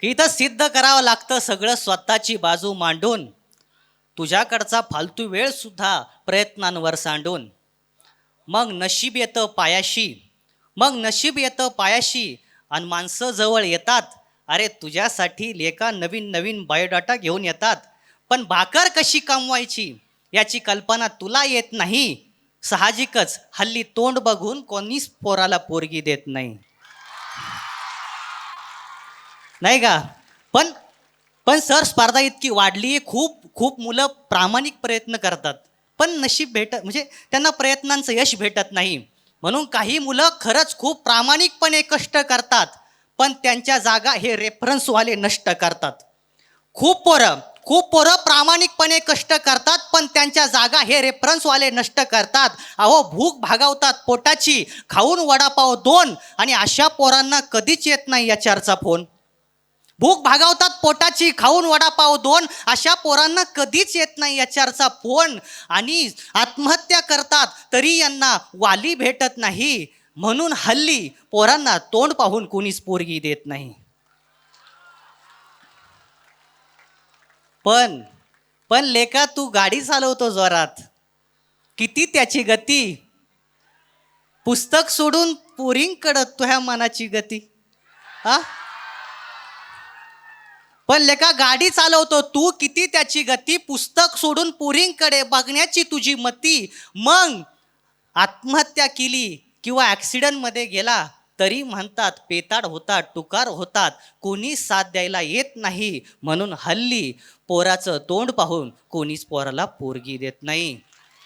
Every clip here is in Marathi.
की इथं सिद्ध करावं लागतं सगळं स्वतःची बाजू मांडून. तुझ्याकडचा फालतू वेळसुद्धा प्रयत्नांवर सांडून. मग नशीब येतं पायाशी. मग नशीब येतं पायाशी. आणि माणसं जवळ येतात. अरे तुझ्यासाठी लेखा नवीन नवीन बायोडाटा घेऊन येतात. पण भाकर कशी कमवायची? याची कल्पना तुला येत नाही. साहजिकच हल्ली तोंड बघून कोणीच पोराला पोरगी देत नाही. नाही का? पण पण सर स्पर्धा इतकी वाढली आहे खूप खूप मुलं प्रामाणिक प्रयत्न करतात. पण नशीब भेटत म्हणजे त्यांना प्रयत्नांचं यश भेटत नाही. म्हणून काही मुलं खरंच खूप प्रामाणिकपणे कष्ट करतात पण त्यांच्या जागा हे रेफरन्सवाले नष्ट करतात. खूप पोरं खूप पोरं प्रामाणिकपणे कष्ट करतात पण त्यांच्या जागा हे रेफरन्सवाले नष्ट करतात. अहो भूक भागवतात पोटाची खाऊन वडापाव दोन आणि अशा पोरांना कधीच येत नाही या चारचा फोन. भूक भागवतात पोटाची खाऊन वडापाव दोन अशा पोरांना कधीच येत नाही याच्यावरचा फोन. आणि आत्महत्या करतात तरी यांना वाली भेटत नाही. म्हणून हल्ली पोरांना तोंड पाहून कोणीच पोरगी देत नाही. पण पण लेका तू गाडी चालवतो जोरात. किती त्याची गती? पुस्तक सोडून पोरींकडं तुझ्या मनाची गती. हा पण लेका गाडी चालवतो तू किती त्याची गती पुस्तक सोडून पुरींकडे बघण्याची तुझी मती. मग आत्महत्या केली किंवा ॲक्सिडेंटमध्ये गेला तरी म्हणतात पेताड होतात टुकार होतात कोणी साथ द्यायला येत नाही म्हणून हल्ली पोराचं तोंड पाहून कोणीच पोराला पोरगी देत नाही.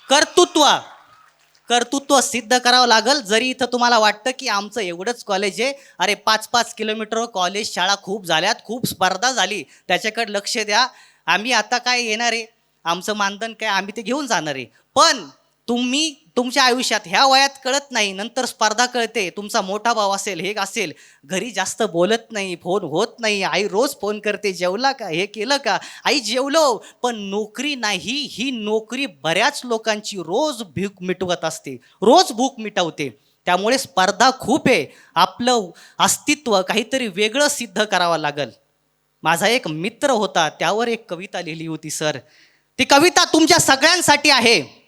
कर्तृत्व. कर्तृत्व सिद्ध करावं लागल. जरी इथं तुम्हाला वाटतं की आमचं एवढंच कॉलेज आहे. अरे पाच पाच किलोमीटर कॉलेज शाळा खूप झाल्यात खूप स्पर्धा झाली. त्याच्याकडे लक्ष द्या. आम्ही आता काय येणार आहे? आमचं मानधन काय? आम्ही ते घेऊन जाणार आहे. पण तुम्ही तुमच्या आयुष्यात ह्या वयात कळत नाही नंतर स्पर्धा कळते तुमचा मोठा भाव असेल हे असेल. घरी जास्त बोलत नाही फोन होत नाही आई रोज फोन करते जेवला का हे केलं का? आई जेवलो पण नोकरी नाही ही नोकरी बऱ्याच लोकांची रोज भूक मिटवत असते रोज भूक मिटवते. त्यामुळे स्पर्धा खूप आहे. आपलं अस्तित्व काहीतरी वेगळं सिद्ध करावं लागल. माझा एक मित्र होता त्यावर एक कविता लिहिली होती सर. ती कविता तुमच्या सगळ्यांसाठी आहे.